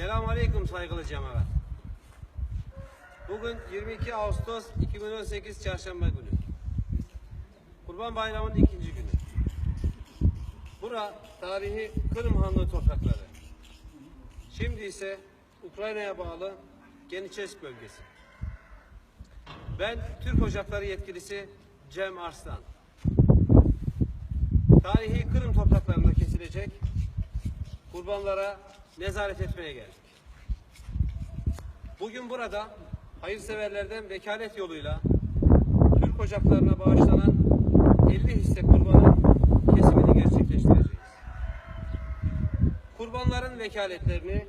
Selamun Aleyküm saygılı cemaat. Bugün 22 Ağustos 2018 Çarşamba günü. Kurban Bayramı'nın ikinci günü. Bura tarihi Kırım Hanlığı toprakları. Şimdi ise Ukrayna'ya bağlı Geniçesk bölgesi. Ben Türk Ocakları yetkilisi Cem Arslan. Tarihi Kırım topraklarında kesilecek kurbanlara nezaret etmeye geldik. Bugün burada hayırseverlerden vekalet yoluyla Türk ocaklarına bağışlanan 50 hisse kurbanın kesimini gerçekleştireceğiz. Kurbanların vekaletlerini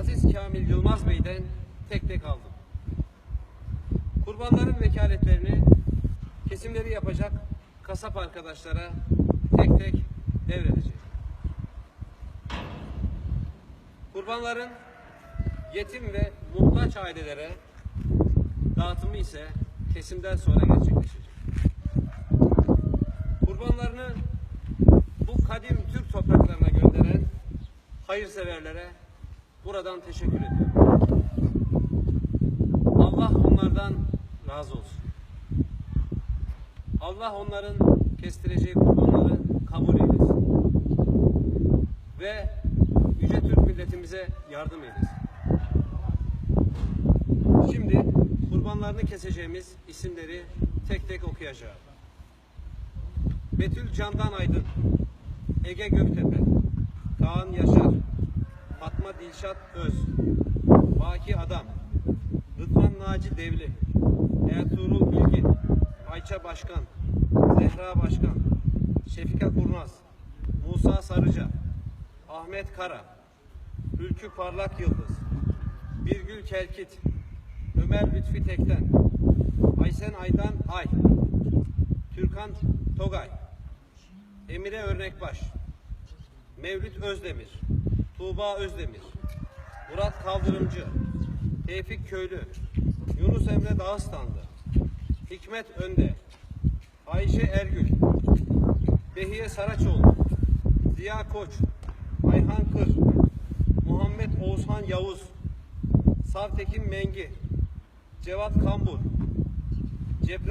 Aziz Kamil Yılmaz Bey'den tek tek aldım. Kurbanların vekaletlerini kesimleri yapacak kasap arkadaşlara tek tek devredeceğim. Kurbanların yetim ve muhtaç ailelere dağıtımı ise kesimden sonra gerçekleşecek. Kurbanlarını bu kadim Türk topraklarına gönderen hayırseverlere buradan teşekkür ediyorum. Allah onlardan razı olsun. Allah onların kestireceği kurbanları kabul eylesin. Ve Milletimize yardım eylesin. Şimdi kurbanlarını keseceğimiz isimleri tek tek okuyacağım. Betül Candan Aydın, Ege Göktepe, Kaan Yaşar, Fatma Dilşat Öz, Baki Adam, Rıdvan Naci Devli, Ertuğrul Bilgin, Ayça Başkan, Zehra Başkan, Şefika Kurnaz, Musa Sarıca, Ahmet Kara, Ülkü Parlak Yıldız, Birgül Kelkit, Ömer Lütfi Tekten, Aysen Aydan Ay, Türkan Togay, Emire Örnekbaş, Mevlüt Özdemir, Tuğba Özdemir, Murat Kaldırımcı, Tevfik Köylü, Yunus Emre Dağıstanlı, Hikmet Önde, Ayşe Ergül, Behiye Saraçoğlu, Ziya Koç, Ayhan Kır, Muhammed Oğuzhan Yavuz, Savtekin Mengi, Cevat Kambur,